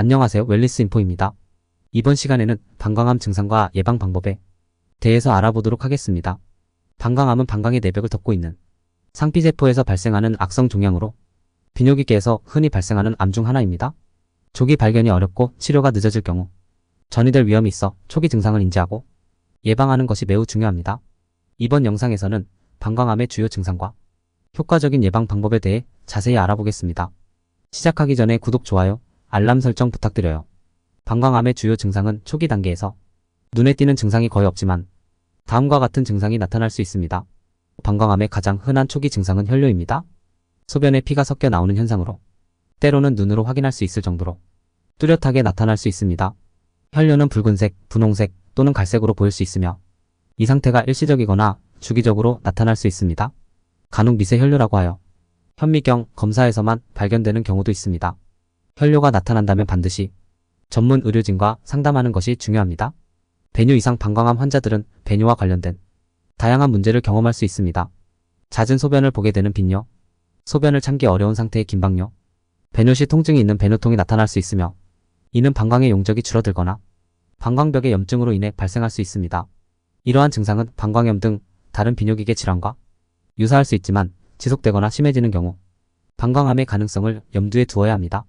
안녕하세요. 웰리스 인포입니다. 이번 시간에는 방광암 증상과 예방 방법에 대해서 알아보도록 하겠습니다. 방광암은 방광의 내벽을 덮고 있는 상피세포에서 발생하는 악성 종양으로 비뇨기계에서 흔히 발생하는 암 중 하나입니다. 조기 발견이 어렵고 치료가 늦어질 경우 전이 될 위험이 있어 초기 증상을 인지하고 예방하는 것이 매우 중요합니다. 이번 영상에서는 방광암의 주요 증상과 효과적인 예방 방법에 대해 자세히 알아보겠습니다. 시작하기 전에 구독, 좋아요, 알람 설정 부탁드려요. 방광암의 주요 증상은 초기 단계에서 눈에 띄는 증상이 거의 없지만 다음과 같은 증상이 나타날 수 있습니다. 방광암의 가장 흔한 초기 증상은 혈뇨입니다. 소변에 피가 섞여 나오는 현상으로 때로는 눈으로 확인할 수 있을 정도로 뚜렷하게 나타날 수 있습니다. 혈뇨는 붉은색, 분홍색 또는 갈색으로 보일 수 있으며 이 상태가 일시적이거나 주기적으로 나타날 수 있습니다. 간혹 미세 혈뇨라고 하여 현미경 검사에서만 발견되는 경우도 있습니다. 혈뇨가 나타난다면 반드시 전문 의료진과 상담하는 것이 중요합니다. 배뇨 이상 방광암 환자들은 배뇨와 관련된 다양한 문제를 경험할 수 있습니다. 잦은 소변을 보게 되는 빈뇨, 소변을 참기 어려운 상태의 긴방뇨, 배뇨 시 통증이 있는 배뇨통이 나타날 수 있으며 이는 방광의 용적이 줄어들거나 방광벽의 염증으로 인해 발생할 수 있습니다. 이러한 증상은 방광염 등 다른 비뇨기계 질환과 유사할 수 있지만 지속되거나 심해지는 경우 방광암의 가능성을 염두에 두어야 합니다.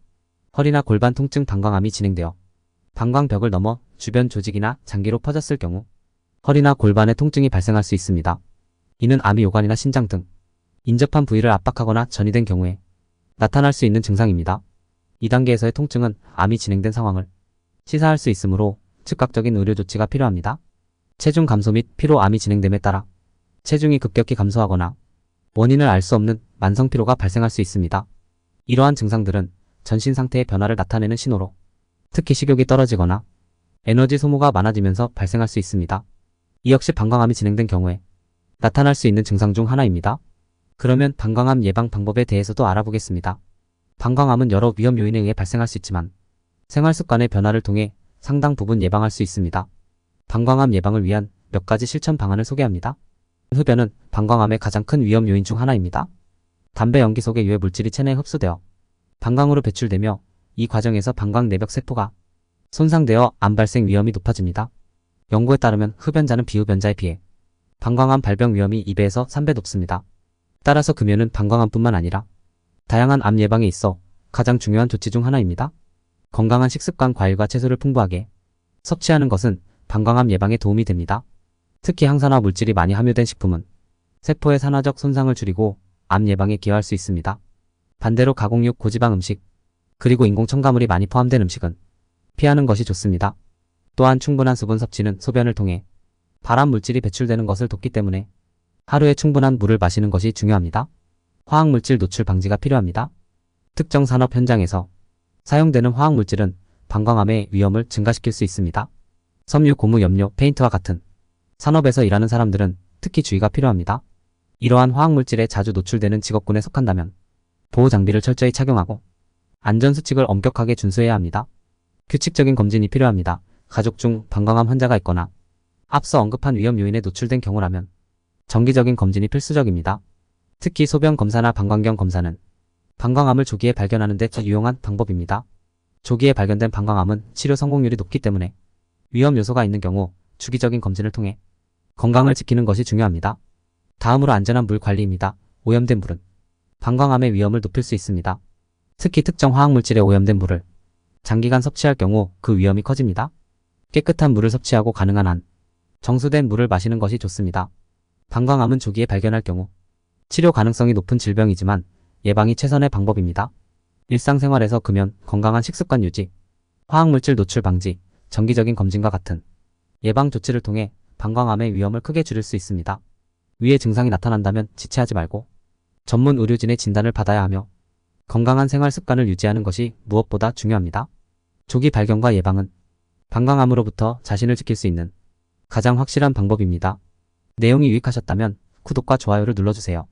허리나 골반 통증 방광암이 진행되어 방광벽을 넘어 주변 조직이나 장기로 퍼졌을 경우 허리나 골반에 통증이 발생할 수 있습니다. 이는 암이 요관이나 신장 등 인접한 부위를 압박하거나 전이된 경우에 나타날 수 있는 증상입니다. 2단계에서의 통증은 암이 진행된 상황을 시사할 수 있으므로 즉각적인 의료 조치가 필요합니다. 체중 감소 및 피로 암이 진행됨에 따라 체중이 급격히 감소하거나 원인을 알 수 없는 만성 피로가 발생할 수 있습니다. 이러한 증상들은 전신 상태의 변화를 나타내는 신호로 특히 식욕이 떨어지거나 에너지 소모가 많아지면서 발생할 수 있습니다. 이 역시 방광암이 진행된 경우에 나타날 수 있는 증상 중 하나입니다. 그러면 방광암 예방 방법에 대해서도 알아보겠습니다. 방광암은 여러 위험 요인에 의해 발생할 수 있지만 생활 습관의 변화를 통해 상당 부분 예방할 수 있습니다. 방광암 예방을 위한 몇 가지 실천 방안을 소개합니다. 흡연은 방광암의 가장 큰 위험 요인 중 하나입니다. 담배 연기 속의 유해 물질이 체내에 흡수되어 방광으로 배출되며 이 과정에서 방광 내벽 세포가 손상되어 암 발생 위험이 높아집니다. 연구에 따르면 흡연자는 비흡연자에 비해 방광암 발병 위험이 2배에서 3배 높습니다. 따라서 금연은 방광암뿐만 아니라 다양한 암 예방에 있어 가장 중요한 조치 중 하나입니다. 건강한 식습관 과일과 채소를 풍부하게 섭취하는 것은 방광암 예방에 도움이 됩니다. 특히 항산화 물질이 많이 함유된 식품은 세포의 산화적 손상을 줄이고 암 예방에 기여할 수 있습니다. 반대로 가공육, 고지방 음식, 그리고 인공 첨가물이 많이 포함된 음식은 피하는 것이 좋습니다. 또한 충분한 수분 섭취는 소변을 통해 발암 물질이 배출되는 것을 돕기 때문에 하루에 충분한 물을 마시는 것이 중요합니다. 화학물질 노출 방지가 필요합니다. 특정 산업 현장에서 사용되는 화학물질은 방광암의 위험을 증가시킬 수 있습니다. 섬유, 고무, 염료, 페인트와 같은 산업에서 일하는 사람들은 특히 주의가 필요합니다. 이러한 화학물질에 자주 노출되는 직업군에 속한다면 보호 장비를 철저히 착용하고 안전수칙을 엄격하게 준수해야 합니다. 규칙적인 검진이 필요합니다. 가족 중 방광암 환자가 있거나 앞서 언급한 위험 요인에 노출된 경우라면 정기적인 검진이 필수적입니다. 특히 소변 검사나 방광경 검사는 방광암을 조기에 발견하는 데 유용한 방법입니다. 조기에 발견된 방광암은 치료 성공률이 높기 때문에 위험 요소가 있는 경우 주기적인 검진을 통해 건강을 지키는 것이 중요합니다. 다음으로 안전한 물 관리입니다. 오염된 물은 방광암의 위험을 높일 수 있습니다. 특히 특정 화학물질에 오염된 물을 장기간 섭취할 경우 그 위험이 커집니다. 깨끗한 물을 섭취하고 가능한 한 정수된 물을 마시는 것이 좋습니다. 방광암은 조기에 발견할 경우 치료 가능성이 높은 질병이지만 예방이 최선의 방법입니다. 일상생활에서 금연, 건강한 식습관 유지, 화학물질 노출 방지, 정기적인 검진과 같은 예방 조치를 통해 방광암의 위험을 크게 줄일 수 있습니다. 위의 증상이 나타난다면 지체하지 말고 전문 의료진의 진단을 받아야 하며 건강한 생활 습관을 유지하는 것이 무엇보다 중요합니다. 조기 발견과 예방은 방광암으로부터 자신을 지킬 수 있는 가장 확실한 방법입니다. 내용이 유익하셨다면 구독과 좋아요를 눌러주세요.